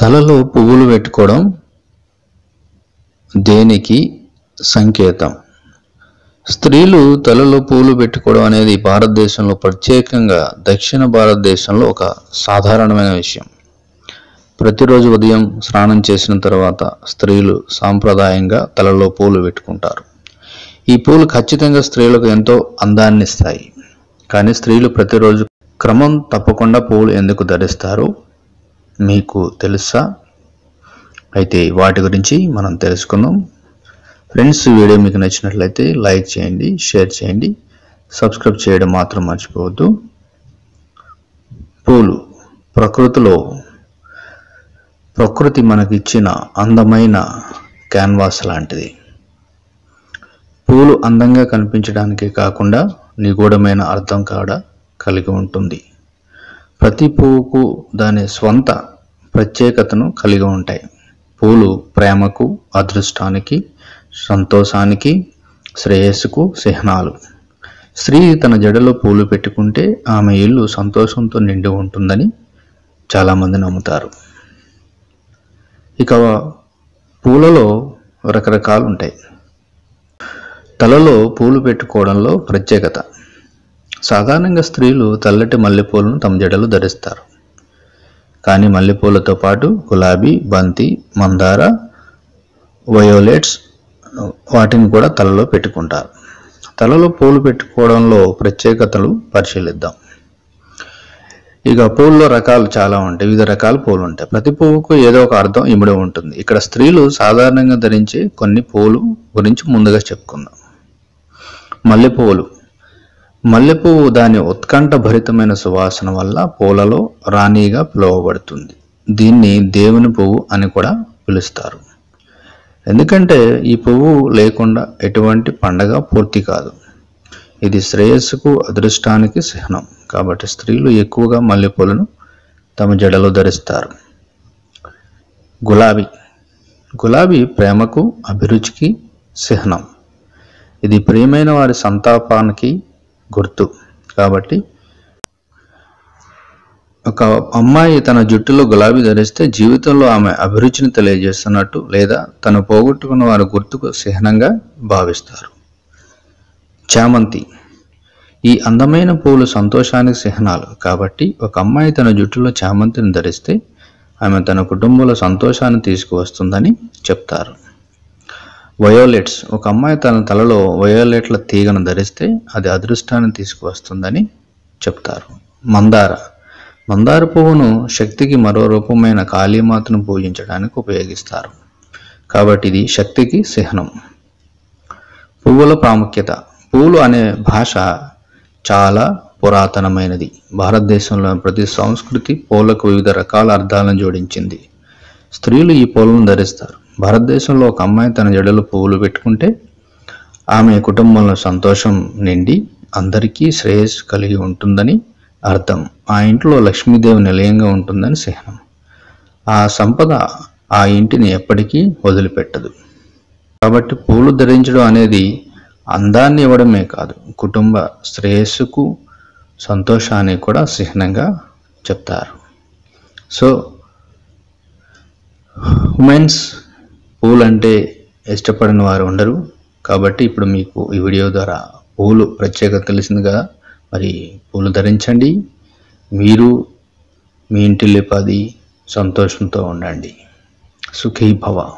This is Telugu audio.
తలలో పువ్వులు పెట్టుకోవడం దేనికి సంకేతం. స్త్రీలు తలలో పూలు పెట్టుకోవడం అనేది భారతదేశంలో ప్రత్యేకంగా దక్షిణ భారతదేశంలో ఒక సాధారణమైన విషయం. ప్రతిరోజు ఉదయం స్నానం చేసిన తర్వాత స్త్రీలు సాంప్రదాయంగా తలలో పూలు పెట్టుకుంటారు. ఈ పూలు ఖచ్చితంగా స్త్రీలకు ఎంతో అందాన్ని ఇస్తాయి. కానీ స్త్రీలు ప్రతిరోజు క్రమం తప్పకుండా పూలు ఎందుకు ధరిస్తారు? మీకు తెలుసా? అయితే వాటి గురించి మనం తెలుసుకుందాం. ఫ్రెండ్స్ వీడియో మీకు నచ్చినట్లయితే లైక్ చేయండి షేర్ చేయండి సబ్స్క్రైబ్ చేయడం మాత్రం మర్చిపోవద్దు. పూలు. ప్రకృతిలో ప్రకృతి మనకిచ్చిన అందమైన క్యాన్వాస్ లాంటిది. పూలు అందంగా కనిపించడానికే కాకుండా నిగూఢమైన అర్థం కాడ కలిగి ఉంటుంది. ప్రతి పువ్వుకు దాని స్వంత ప్రత్యేకతను కలిగి ఉంటాయి. పూలు ప్రేమకు అదృష్టానికి సంతోషానికి శ్రేయస్సుకు చిహ్నాలు. స్త్రీ తన జడలో పూలు పెట్టుకుంటే ఆమె ఇల్లు సంతోషంతో నిండి ఉంటుందని చాలామంది నమ్ముతారు. ఇక పూలలో రకరకాలు ఉంటాయి. తలలో పూలు పెట్టుకోవడంలో ప్రత్యేకత. సాధారణంగా స్త్రీలు తెల్లటి మల్లెపూలను తమ జడలు ధరిస్తారు. కానీ మల్లెపూలతో పాటు గులాబీ బంతి మందార వయోలెట్స్ వాటిని కూడా తలలో పెట్టుకుంటారు. తలలో పూలు పెట్టుకోవడంలో ప్రత్యేకతలు పరిశీలిద్దాం. ఇక పూల్లో రకాలు చాలా ఉంటాయి. వివిధ రకాల పూలు ఉంటాయి. ప్రతి పువ్వుకు ఏదో ఒక అర్థం ఇమిడి ఉంటుంది. ఇక్కడ స్త్రీలు సాధారణంగా ధరించే కొన్ని పూలు గురించి ముందుగా చెప్పుకుందాం. మల్లెపూలు. మల్లెపువ్వు దాని ఉత్కంఠ భరితమైన సువాసన వల్ల పూలలో రాణిగా పిలువబడుతుంది. దీన్ని దేవుని పువ్వు అని కూడా పిలుస్తారు. ఎందుకంటే ఈ పువ్వు లేకుండా ఎటువంటి పండగ పూర్తి కాదు. ఇది శ్రేయస్సుకు అదృష్టానికి చిహ్నం. కాబట్టి స్త్రీలు ఎక్కువగా మల్లెపూలను తమ జడలో ధరిస్తారు. గులాబీ. గులాబీ ప్రేమకు అభిరుచికి చిహ్నం. ఇది ప్రియమైన వారి సంతాపానికి గుర్తు. కాబట్టి ఒక అమ్మాయి తన జుట్టులో గులాబీ ధరిస్తే జీవితంలో ఆమె అభిరుచిని తెలియజేస్తున్నట్టు లేదా తను పోగొట్టుకున్న వారి గుర్తుకు చిహ్నంగా భావిస్తారు. చామంతి. ఈ అందమైన పూలు సంతోషానికి చిహ్నాలు. కాబట్టి ఒక అమ్మాయి తన జుట్టులో చామంతిని ధరిస్తే ఆమె తన కుటుంబంలో సంతోషాన్ని తీసుకువస్తుందని చెప్తారు. వయోలెట్స్. ఒక అమ్మాయి తన తలలో వయోలెట్ల తీగను ధరిస్తే అది అదృష్టాన్ని తీసుకువస్తుందని చెప్తారు. మందార. మందార పువ్వును శక్తికి మరో రూపమైన కాళీమాతను పూజించడానికి ఉపయోగిస్తారు. కాబట్టి ఇది శక్తికి చిహ్నం పువ్వుల ప్రాముఖ్యత. పువ్వులు అనే భాష చాలా పురాతనమైనది. భారతదేశంలో ప్రతి సంస్కృతి పూలకు వివిధ రకాల అర్థాలను జోడించింది. స్త్రీలు ఈ పూలను ధరిస్తారు. భారతదేశంలో ఒక అమ్మాయి తన జడలు పువ్వులు పెట్టుకుంటే ఆమె కుటుంబంలో సంతోషం నిండి అందరికీ శ్రేయస్సు కలిగి ఉంటుందని అర్థం. ఆ ఇంట్లో లక్ష్మీదేవి నిలయంగా ఉంటుందని చిహ్నం ఆ సంపద ఆ ఇంటిని ఎప్పటికీ వదిలిపెట్టదు. కాబట్టి పూలు ధరించడం అనేది అందాన్ని ఇవ్వడమే కాదు కుటుంబ శ్రేయస్సుకు సంతోషాన్ని కూడా చిహ్నంగా చెప్తారు. సో ఉమెన్స్ పూలు అంటే ఇష్టపడిన వారు ఉండరు. కాబట్టి ఇప్పుడు మీకు ఈ వీడియో ద్వారా పూలు ప్రత్యేకత తెలిసింది కదా. మరి పూలు ధరించండి. మీరు మీ ఇంటి లేపాది సంతోషంతో ఉండండి. సుఖీ భవ